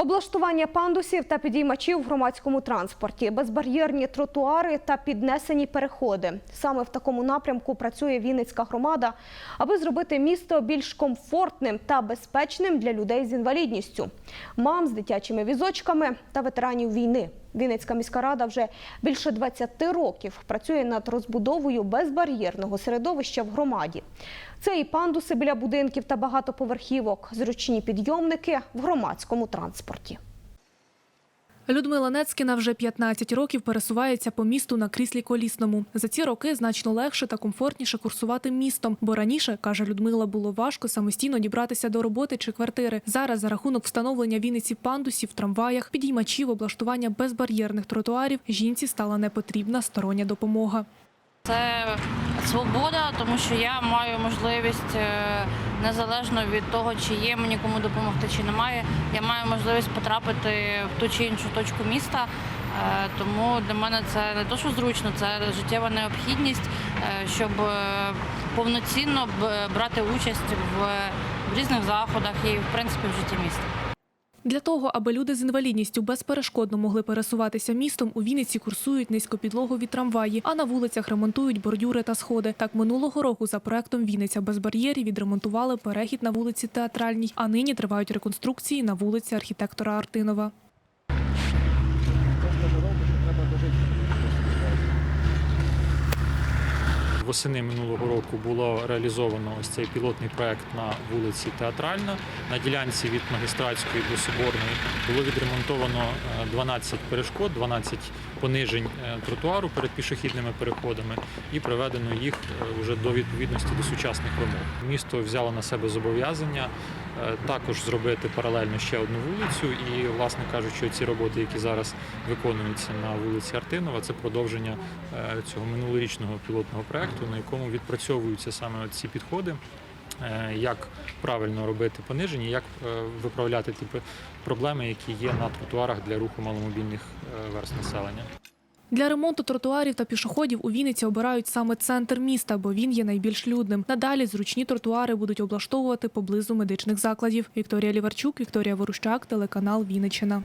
Облаштування пандусів та підіймачів в громадському транспорті, безбар'єрні тротуари та піднесені переходи. Саме в такому напрямку працює Вінницька громада, аби зробити місто більш комфортним та безпечним для людей з інвалідністю, мам з дитячими візочками та ветеранів війни. Вінницька міська рада вже більше 20 років працює над розбудовою безбар'єрного середовища в громаді. Це і пандуси біля будинків та багатоповерхівок, зручні підйомники в громадському транспорті. Людмила Нецькіна вже 15 років пересувається по місту на кріслі колісному. За ці роки значно легше та комфортніше курсувати містом, бо раніше, каже Людмила, було важко самостійно дібратися до роботи чи квартири. Зараз за рахунок встановлення Вінниці пандусів, трамваях, підіймачів, облаштування безбар'єрних тротуарів жінці стала непотрібна стороння допомога. Це свобода, тому що я маю можливість е, незалежно від того, чи є мені кому допомогти, чи немає. Я маю можливість потрапити в ту чи іншу точку міста. Е, Тому для мене це не то, що зручно, це життєва необхідність, е, щоб повноцінно брати участь в різних заходах і в принципі в житті міста. Для того, аби люди з інвалідністю безперешкодно могли пересуватися містом, у Вінниці курсують низькопідлогові трамваї, а на вулицях ремонтують бордюри та сходи. Так минулого року за проектом Вінниця без бар'єрів відремонтували перехід на вулиці Театральній, а нині тривають реконструкції на вулиці архітектора Артинова. Восени минулого року було реалізовано ось цей пілотний проект на вулиці Театральна. На ділянці від магістратської до Соборної було відремонтовано е, 12 перешкод, 12 понижень е, тротуару перед пішохідними переходами і приведено їх е, вже до відповідності до сучасних вимог. Місто взяло на себе зобов'язання е, також зробити паралельно ще одну вулицю. І, власне кажучи, ці роботи, які зараз виконуються на вулиці Артинова, це продовження е, цього минулорічного пілотного проекту, на якому відпрацьовуються саме ці підходи. е, Як правильно робити пониження, як е, виправляти ті проблеми, які є на тротуарах для руху маломобільних е, верст населення. Для ремонту тротуарів та пішоходів у Вінниці обирають саме центр міста, бо він є найбільш людним. Надалі зручні тротуари будуть облаштовувати поблизу медичних закладів. Вікторія Ліварчук, Вікторія Ворущак, телеканал Вінниччина.